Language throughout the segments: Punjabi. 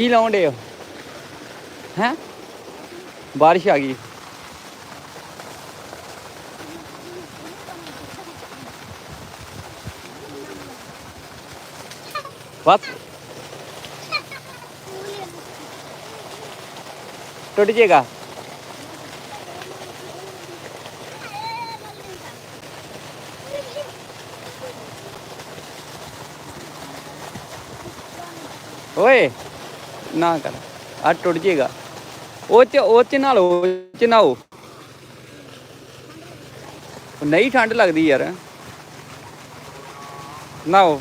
ਕੀ ਲਾਉਣ ਡੇ ਹੋ ਹੈ ਬਾਰਿਸ਼ ਆ ਗਈ ਬਸ ਟੁੱਟ ਜਾਏਗਾ ਓਏ ਨਾ ਕਰ। ਆ ਟੁੱਟ ਜਾਏਗਾ। ਉਹ ਚ ਉਹ ਚ ਨਾਲ, ਉਹ ਚ ਨਾਓ। ਨਹੀਂ ਠੰਡ ਲੱਗਦੀ ਯਾਰ। ਨਾਓ।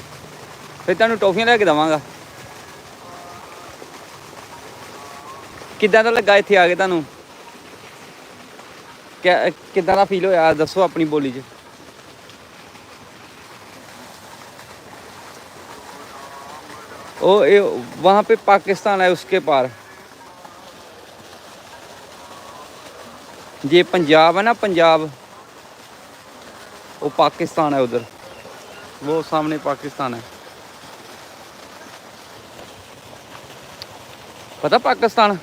ਫਿਰ ਤੁਹਾਨੂੰ ਟੋਫੀਆਂ ਲੈ ਕੇ ਦਵਾਂਗਾ। ਕਿੱਦਾਂ ਦਾ ਲੱਗਾ ਇੱਥੇ ਆ ਕੇ ਤੁਹਾਨੂੰ? ਕਿੱਦਾਂ ਦਾ ਫੀਲ ਹੋਇਆ? ਦੱਸੋ ਆਪਣੀ ਬੋਲੀ 'ਚ। ओ ये वहाँ पे पाकिस्तान है उसके पार। ये पंजाब है ना, पंजाब? वो पाकिस्तान है उधर। वो सामने पाकिस्तान है। पता पाकिस्तान?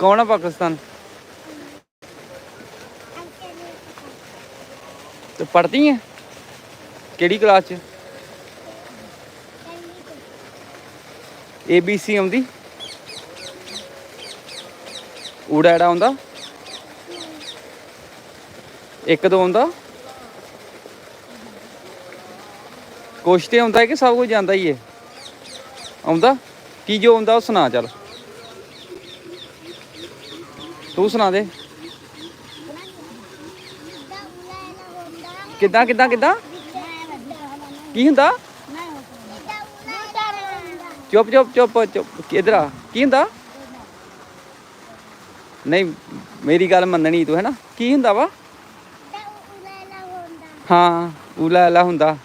कौन है पाकिस्तान? तो पढ़ती हैं? केड़ी क्लास च? ਏ ਆਉਂਦੀ। ਊੜਾ ਐੜਾ ਆਉਂਦਾ। ਇੱਕ ਦੋ ਆਉਂਦਾ। ਕੁਛ ਤੇ ਆਉਂਦਾ ਕਿ ਸਭ ਕੁਝ ਜਾਂਦਾ ਹੀ ਹੈ? ਆਉਂਦਾ। ਕੀ ਜੋ ਆਉਂਦਾ ਉਹ ਸੁਣਾ ਚੱਲ। ਤੂੰ ਸੁਣਾ ਦੇ। ਕਿੱਦਾਂ ਕਿੱਦਾਂ ਕਿੱਦਾਂ? ਕੀ ਹੁੰਦਾ? ਚੁੱਪ ਚੁੱਪ ਚੁੱਪ ਚੁੱਪ ਇਧਰ ਆ ਕੀ ਹੁੰਦਾ ਨਹੀਂ ਮੇਰੀ ਗੱਲ ਮੰਨਣੀ ਤੂੰ ਹੈ ਨਾ ਕੀ ਹੁੰਦਾ ਵਾ ਹਾਂ ਉਲਾ ਲਾ ਹੁੰਦਾ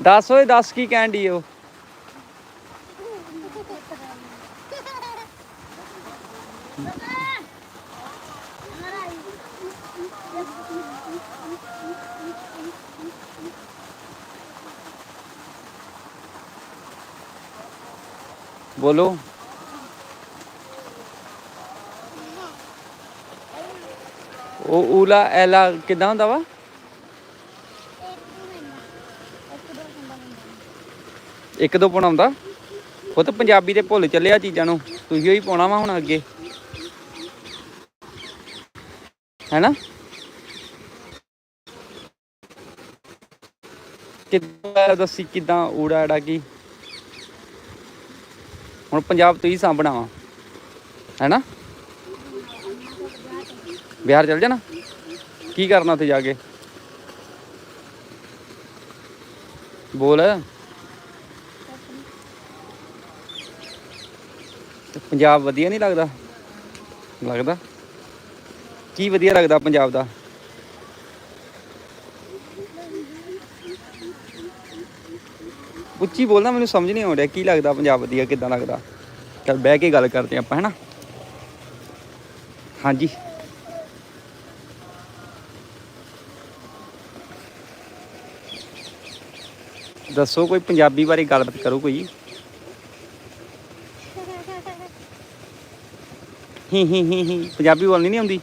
ਦੱਸ ਓਏ ਦੱਸ ਕੀ ਕਹਿਣ ਦੀ ਉਹ ਬੋਲੋ। ਉਹ ਊਲਾ ਐਲਾ ਕਿਦਾਂ ਹੁੰਦਾ ਵਾ? ਇੱਕ ਦੋ ਪਾਉਣਾ ਹੁੰਦਾ। ਉਹ ਤਾਂ ਪੰਜਾਬੀ ਤੇ ਭੁੱਲ ਚੱਲਿਆ ਚੀਜ਼ਾਂ ਨੂੰ। ਤੁਸੀਂ ਹੀ ਪਾਉਣਾ ਵਾ ਹੁਣ ਅੱਗੇ। ਹੈਨਾ? ਕਿੱਦਾਂ ਦੱਸੀ, ਕਿਦਾਂ ਊੜਾ ਐੜਾ ਕੀ? ਹੁਣ ਪੰਜਾਬ ਤੁਸੀਂ ਸਾਂਭਣਾ ਵਾ ਹੈਨਾ? ਬਿਹਾਰ ਚਲ ਜਾਣਾ? ਕੀ ਕਰਨਾ ਉੱਥੇ ਜਾ ਕੇ? ਬੋਲ। ਪੰਜਾਬ ਵਧੀਆ ਨਹੀਂ ਲੱਗਦਾ? ਲੱਗਦਾ? ਕੀ ਵਧੀਆ ਲੱਗਦਾ ਪੰਜਾਬ ਦਾ? ਉੱਚੀ ਬੋਲਦਾ ਮੈਨੂੰ ਸਮਝ ਨਹੀਂ ਆਉਂਦਾ ਕੀ ਲੱਗਦਾ ਪੰਜਾਬ ਦੀ ਆ ਕਿੱਦਾਂ ਲੱਗਦਾ? ਚਲ ਬਹਿ ਕੇ ਗੱਲ ਕਰਦੇ ਆਪਾਂ ਹੈਨਾ? ਹਾਂਜੀ। ਦੱਸੋ ਕੋਈ ਪੰਜਾਬੀ ਬਾਰੇ ਗੱਲਬਾਤ ਕਰੋ ਕੋਈ। ਹੀ ਹੀ ਹੀ ਹੀ ਪੰਜਾਬੀ ਬੋਲਣੀ ਨਹੀਂ ਆਉਂਦੀ?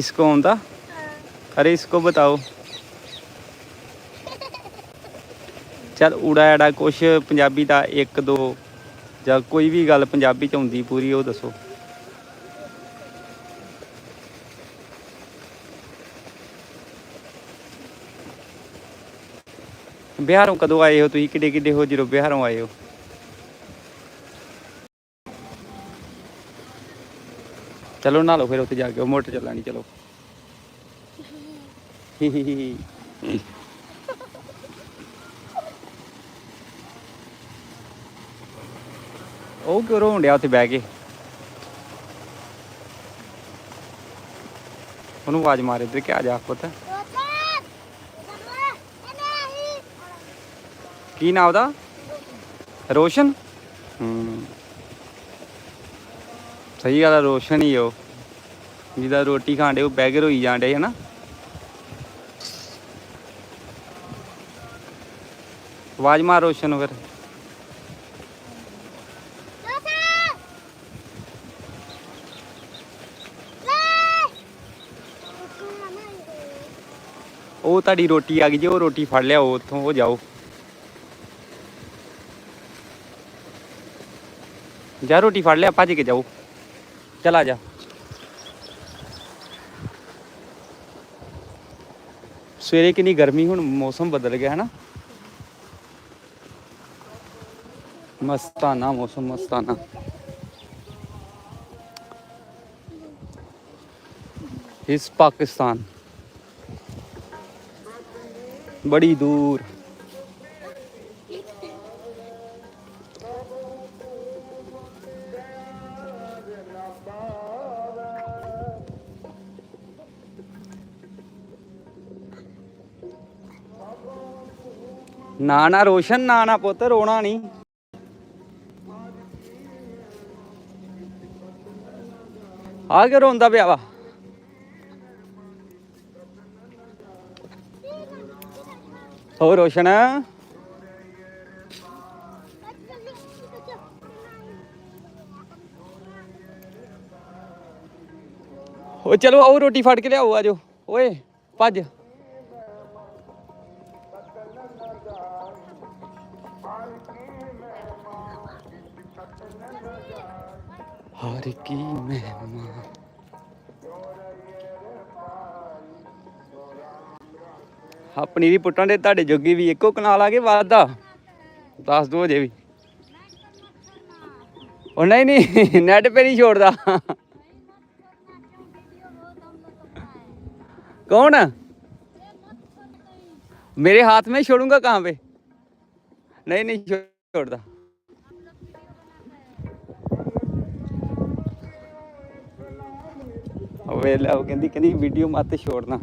इसको आंदा अरे इसको बताओ ਚਲ ਊੜਾ ਐੜਾ ਕੁਛ ਪੰਜਾਬੀ ਦਾ ਇੱਕ ਦੋ ਜਾਂ ਕੋਈ ਵੀ ਗੱਲ ਪੰਜਾਬੀ ਚ ਆਉਂਦੀ ਪੂਰੀ, ਉਹ ਦੱਸੋ। ਬਿਹਾਰੋਂ ਕਦੋਂ ਆਏ ਹੋ ਤੁਸੀਂ? ਕਿੱਡੇ ਕਿੱਡੇ ਹੋ ਜਦੋਂ ਬਿਹਾਰੋਂ ਆਏ ਹੋ? ਚਲੋ ਨਾ ਲਓ ਫਿਰ ਉੱਥੇ ਜਾ ਕੇ ਮੋਟਰ ਚੱਲਣੀ, ਚਲੋ। ਹੀ ਹੀ ਹੀ ਉਹ ਕਿਉਂ ਰੋਣ ਡਿਆ ਉੱਥੇ ਬਹਿ ਕੇ? ਉਹਨੂੰ ਆਵਾਜ਼ ਮਾਰ ਇੱਧਰ ਕਿ ਜਾ ਪੁੱਤ? ਕੀ ਨਾਮ ਉਹਦਾ? ਰੋਸ਼ਨ? ਹੂੰ। ਸਹੀ ਗੱਲ ਆ, ਰੋਸ਼ਨ ਹੀ ਉਹ। ਜਿਹਦਾ ਰੋਟੀ ਖਾਂਦੇ ਉਹ ਬੈਗਰ ਹੋਈ ਜਾਂਦੇ ਨਾ ਆਵਾਜ਼ ਮਾਰ ਰੋਸ਼ਨ ਨੂੰ ਫਿਰ। ਉਹ ਤੁਹਾਡੀ ਰੋਟੀ ਆ ਗਈ ਜੇ, ਉਹ ਰੋਟੀ ਫੜ ਲਿਆ ਉਹ ਉੱਥੋਂ ਉਹ ਜਾਓ। ਜਾ ਰੋਟੀ ਫੜ ਲਿਆ, ਭੱਜ ਕੇ ਜਾਓ। ਚਲ ਆ ਜਾ। ਸਵੇਰੇ ਕਿੰਨੀ ਗਰਮੀ, ਹੁਣ ਮੌਸਮ ਬਦਲ ਗਿਆ ਹੈ ਨਾ ਮਸਤਾਨਾ ਮੌਸਮ, ਮਸਤਾਨਾ। ਇਸ ਪਾਕਿਸਤਾਨ। ਬੜੀ ਦੂਰ। ਨਾ ਨਾ, ਰੋਸ਼ਨ, ਨਾ ਨਾ ਪੁੱਤ, ਰੋਣਾ ਨਹੀਂ। ਆ ਕੇ ਰੋਂਦਾ ਪਿਆ ਵਾ? ਹੋ ਰੋਸ਼ਨ ਉਹ ਚਲੋ ਆਓ ਰੋਟੀ ਫੜ ਕੇ ਲਿਆਓ ਆਜੋ ਓਏ ਭੱਜ ਹਰ ਕੀ ਮਹਿਮਾ ਆਪਣੀ ਦੀ ਪੁੱਟਾਂ ਦੇ ਤੁਹਾਡੇ ਜੋਗੀ ਵੀ ਇੱਕੋ ਕਨਾਲ ਆ ਕੇ ਵਾਦਾ ਦੱਸ ਦੋ ਜੇ ਵੀ ਉਹ ਨਹੀਂ ਨਹੀਂ ਨੈਟ ਪੇ ਨਹੀਂ ਛੋੜਦਾ कौन मेरे हाथ में छोड़ूंगा कहाँ पे नहीं नहीं छो- छोड़ता ਵੇਲਾ ਉਹ ਕਹਿੰਦੀ ਕਹਿੰਦੀ ਵੀਡੀਓ ਮਤ ਛੋੜਨਾ